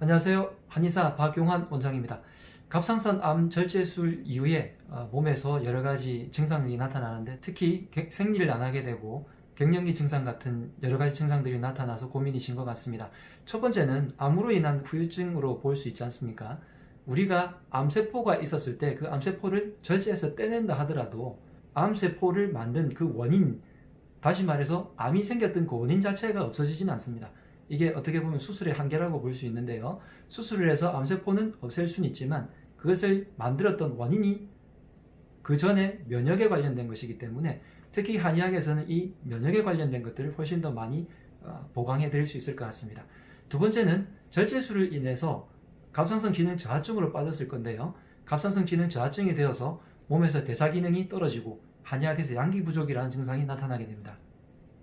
안녕하세요. 한의사 박용환 원장입니다. 갑상선 암 절제술 이후에 어, 몸에서 여러 가지 증상이 나타나는데 특히 개- 생리를 안 하게 되고 갱년기 증상 같은 여러 가지 증상들이 나타나서 고민이신 것 같습니다. 첫 번째는 암으로 인한 후유증으로 볼 수 있지 않습니까? 우리가 암세포가 있었을 때 그 암세포를 절제해서 떼낸다 하더라도 암세포를 만든 그 원인, 다시 말해서 암이 생겼던 그 원인 자체가 없어지지는 않습니다. 이게 어떻게 보면 수술의 한계라고 볼 수 있는데요. 수술을 해서 암세포는 없앨 수는 있지만 그것을 만들었던 원인이 그 전에 면역에 관련된 것이기 때문에 특히 한의학에서는 이 면역에 관련된 것들을 훨씬 더 많이 어, 보강해 드릴 수 있을 것 같습니다. 두 번째는 절제술을 인해서 갑상선 기능 저하증으로 빠졌을 건데요. 갑상선 기능 저하증이 되어서 몸에서 대사 기능이 떨어지고 한의학에서 양기 부족이라는 증상이 나타나게 됩니다.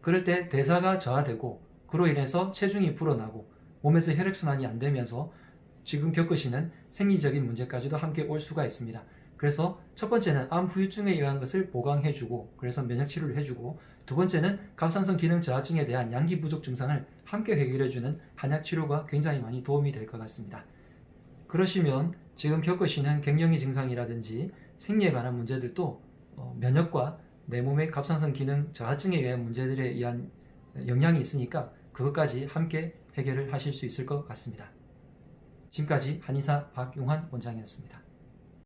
그럴 때 대사가 저하되고 그로 인해서 체중이 불어나고 몸에서 혈액순환이 안 되면서 지금 겪으시는 생리적인 문제까지도 함께 올 수가 있습니다. 그래서 첫 번째는 암 후유증에 의한 것을 보강해주고 그래서 면역 치료를 해주고 두 번째는 갑상선 기능 저하증에 대한 양기 부족 증상을 함께 해결해주는 한약 치료가 굉장히 많이 도움이 될 것 같습니다. 그러시면 지금 겪으시는 갱년기 증상이라든지 생리에 관한 문제들도 어, 면역과 내 몸의 갑상선 기능 저하증에 의한 문제들에 의한 영향이 있으니까 그것까지 함께 해결을 하실 수 있을 것 같습니다. 지금까지 한의사 박용환 원장이었습니다.